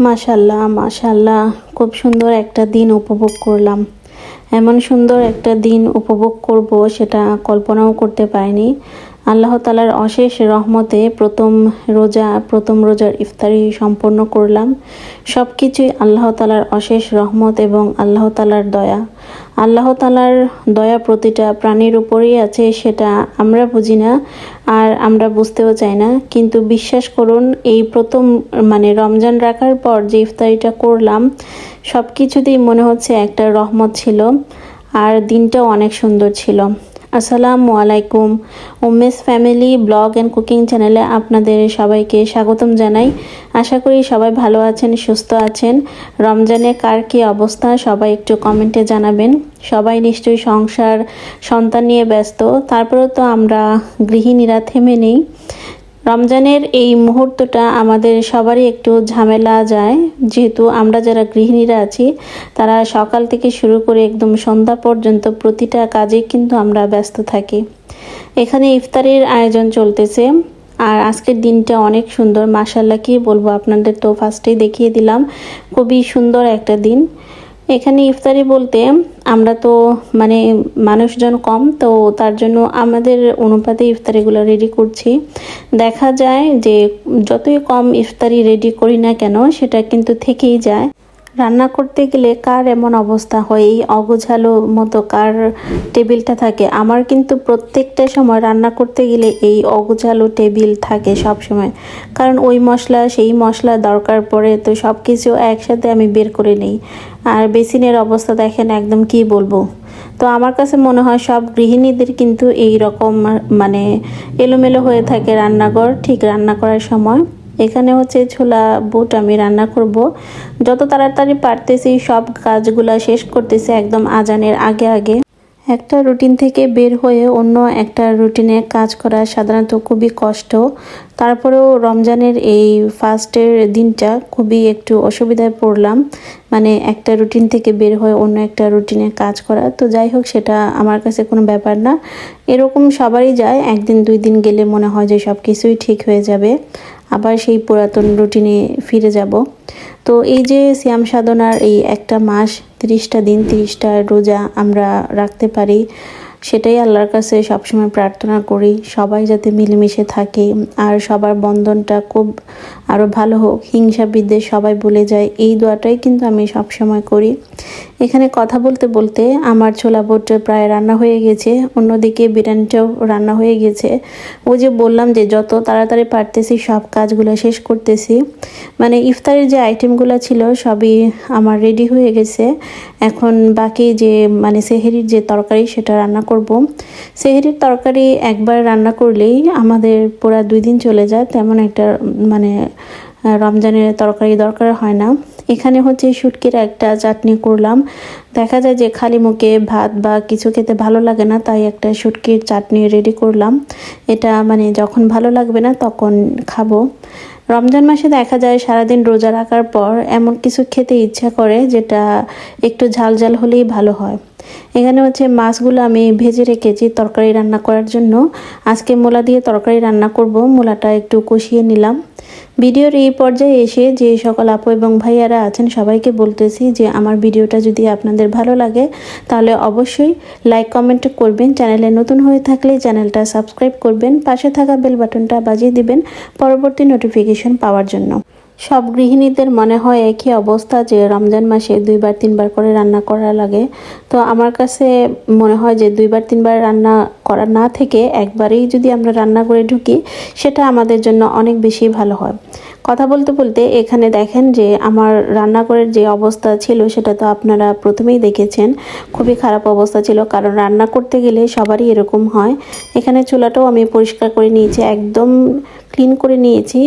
মাশাল্লাহ মাশাল্লাহ। খুব সুন্দর একটা দিন উপভোগ করলাম। এমন সুন্দর একটা দিন উপভোগ করব সেটা কল্পনাও করতে পারিনি। আল্লাহ তালার অশেষ রহমতে প্রথম রোজা, প্রথম রোজার ইফতারি সম্পন্ন করলাম। সব কিছুই আল্লাহ তালার অশেষ রহমত এবং আল্লাহ তালার দয়া। আল্লাহ তালার দয়া প্রতিটা প্রাণীর উপরেই আছে, সেটা আমরা বুঝি না আর আমরা বুঝতেও চাই না। কিন্তু বিশ্বাস করুন, এই প্রথম মানে রমজান রাখার পর যে ইফতারিটা করলাম সব কিছুতেই মনে হচ্ছে একটা রহমত ছিল। আর দিনটাও অনেক সুন্দর ছিল। আসসালামু আলাইকুম। Umesh family blog and cooking চ্যানেলে আপনাদের সবাইকে স্বাগতম জানাই। আশা করি সবাই ভালো আছেন, সুস্থ আছেন। রমজানে কার কী অবস্থা সবাই একটু কমেন্টে জানাবেন। সবাই নিশ্চয়ই সংসার, সন্তান নিয়ে ব্যস্ত। তারপরেও তো আমরা গৃহিণীরা থেমে নেই। রমজানের এই মুহূর্তটা আমাদের সবারই একটু ঝামেলা যায়। যেহেতু আমরা যারা গৃহিণীরা আছি, তারা সকাল থেকে শুরু করে একদম সন্ধ্যা পর্যন্ত প্রতিটা কাজে কিন্তু আমরা ব্যস্ত থাকি। এখানে ইফতারির আয়োজন চলতেছে। আর আজকের দিনটা অনেক সুন্দর মাসাল্লাহ কি বলব আপনাদের তো ফার্স্টেই দেখিয়ে দিলাম। খুবই সুন্দর একটা দিন। এখানে ইফতারি বলতে আমরা তো মানে মানুষজন কম, তো তার জন্য আমাদের অনুপাতে ইফতারিগুলো রেডি করছি। দেখা যায় যে যতই কম ইফতারি রেডি করি না কেন, সেটা কিন্তু থেকেই যায়। রান্না করতে গেলে কার এমন অবস্থা হয়? এই অগোছালো মতো কার টেবিলটা থাকে? আমার কিন্তু প্রত্যেকটা সময় রান্না করতে গেলে এই অগোছালো টেবিল থাকে সব সময় কারণ ওই মশলা, সেই মশলা দরকার পড়ে, তো সব কিছু একসাথে আমি বের করে নিই। আর বেসিনের অবস্থা দেখেন একদম কি বলব? তো আমার কাছে মনে হয় সব গৃহিণীদের কিন্তু এই রকম মানে এলোমেলো হয়ে থাকে রান্নাঘর, ঠিক রান্না করার সময়। এখানে হচ্ছে ছোলা বুট আমি রান্না করব। যত তাড়াতাড়ি পারতেছি সব কাজগুলা শেষ করতেছি একদম আজানের আগে আগে। একটা রুটিন থেকে বের হয়ে অন্য একটা রুটিনে কাজ করা সাধারণত খুবই কষ্ট। তারপরেও রমজানের এই ফার্স্টের দিনটা খুবই একটু অসুবিধায় পড়লাম। মানে একটা রুটিন থেকে বের হয়ে অন্য একটা রুটিনে কাজ করা। তো যাই হোক, সেটা আমার কাছে কোনো ব্যাপার না। এরকম সবারই যায়। একদিন দুই দিন গেলে মনে হয় যে সব কিছুই ঠিক হয়ে যাবে। আবার সেই পুরাতন রুটিনে ফিরে যাব। তো এই যে শ্যাম সাধনার এই একটা মাস, তিরিশটা দিন, তিরিশটা রোজা আমরা রাখতে পারি সেটাই আল্লাহর কাছে সবসময় প্রার্থনা করি, সবাই যাতে মিলেমিশে থাকে আর সবার বন্ধনটা খুব আরও ভালো হোক হিংসা বিদ্বেষ সবাই বলে যায়, এই দোয়াটাই কিন্তু আমি সবসময় করি। এখানে কথা বলতে বলতে আমার ছোলা বোট প্রায় রান্না হয়ে গেছে, অন্যদিকে বিরিয়ানিটাও রান্না হয়ে গেছে। ওই যে বললাম যে যত তাড়াতাড়ি পারতেছি সব কাজগুলো শেষ করতেছি। মানে ইফতারের যে আইটেমগুলো ছিল সবই আমার রেডি হয়ে গেছে। এখন বাকি যে মানে সেহেরির যে তরকারি সেটা রান্না করব। সেহেরির তরকারি একবার রান্না করলেই আমাদের পুরা দুই দিন চলে যায়, তেমন একটা মানে রমজানের তরকারি দরকার হয় না। এখানে হচ্ছে শুটকির একটা চাটনি করলাম। দেখা যায় যে খালি মুখে ভাত বা কিছু খেতে ভালো লাগে না, তাই একটা শুটকির চাটনি রেডি করলাম। এটা মানে যখন ভালো লাগবে না তখন খাব। রমজান মাসে দেখা যায় সারাদিন রোজা রাখার পর এমন কিছু খেতে ইচ্ছা করে যেটা একটু ঝাল ঝাল হলেই ভালো হয়। এখানে হচ্ছে মাছগুলো আমি ভেজে রেখেছি তরকারি রান্না করার জন্য। আজকে মূলা দিয়ে তরকারি রান্না করব, মূলাটা একটু কষিয়ে নিলাম। ভিডিওর এই পর্যায়ে এসে যে সকল আপু এবং ভাইয়ারা আছেন, সবাইকে বলতেছি যে আমার ভিডিওটা যদি আপনাদের ভালো লাগে, তাহলে অবশ্যই লাইক, কমেন্ট করবেন। চ্যানেলে নতুন হয়ে থাকলে চ্যানেলটা সাবস্ক্রাইব করবেন, পাশে থাকা বেল বাটনটা বাজিয়ে দিবেন, পরবর্তী নোটিফিকেশন পাওয়ার জন্য। সব গৃহিণীদের মনে হয় একই অবস্থা যে রমজান মাসে দুইবার, তিনবার করে রান্না করা লাগে। তো আমার কাছে মনে হয় যে দুইবার, তিনবার রান্না করা না থেকে একবারেই যদি আমরা রান্না করে ঢুকি, সেটা আমাদের জন্য অনেক বেশি ভালো হয়। কথা বলতে বলতে এখানে দেখেন যে আমার রান্নাঘরের যে অবস্থা ছিল, সেটা তো আপনারা প্রথমেই দেখেছেন। খুবই খারাপ অবস্থা ছিল, কারণ রান্না করতে গেলে সবারই এরকম হয়। এখানে চুলাটাও আমি পরিষ্কার করে নিয়েছি, একদম ক্লিন করে নিয়েছি।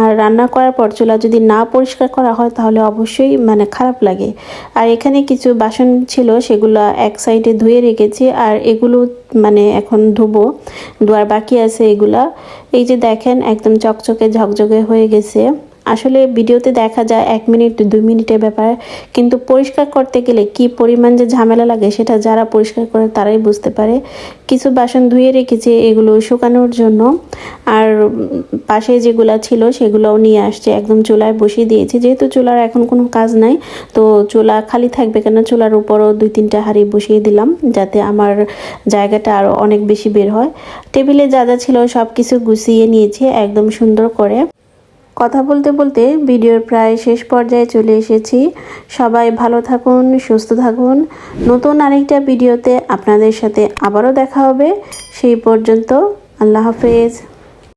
আর রান্না করার পর চুলা যদি না পরিষ্কার করা হয়, তাহলে অবশ্যই মানে খারাপ লাগে। আর এখানে কিছু বাসন ছিল, সেগুলো এক সাইডে ধুয়ে রেখেছি, আর এগুলো মানে এখন ধুবো। ধোয়ার বাকি আছে এগুলা। এই যে দেখেন, একদম চকচকে ঝকঝকে হয়ে গেছে। আসলে ভিডিওতে দেখা যায় এক মিনিট, দুই মিনিটের ব্যাপার। কিন্তু পরিষ্কার করতে গেলে কি পরিমাণ যে ঝামেলা লাগে সেটা যারা পরিষ্কার করে তারাই বুঝতে পারে। কিছু বাসন ধুয়ে রেখেছি এগুলো শুকানোর জন্য। আর পাশে যেগুলো ছিল সেগুলোও নিয়ে আসছে, একদম চুলায় বসিয়ে দিয়েছি। যেহেতু চুলার এখন কোনো কাজ নাই, তো চুলা খালি থাকবে কেন? চুলার উপরও দুই তিনটা হাঁড়ি বসিয়ে দিলাম যাতে আমার জায়গাটা আরও অনেক বেশি বের হয়। টেবিলে যা যা ছিল সব কিছু গুছিয়ে নিয়েছি একদম সুন্দর করে। কথা বলতে বলতে ভিডিওর প্রায় শেষ পর্যায়ে চলে এসেছি। সবাই ভালো থাকুন, সুস্থ থাকুন। নতুন আরেকটা ভিডিওতে আপনাদের সাথে আবারও দেখা হবে। সেই পর্যন্ত আল্লাহ হাফেজ।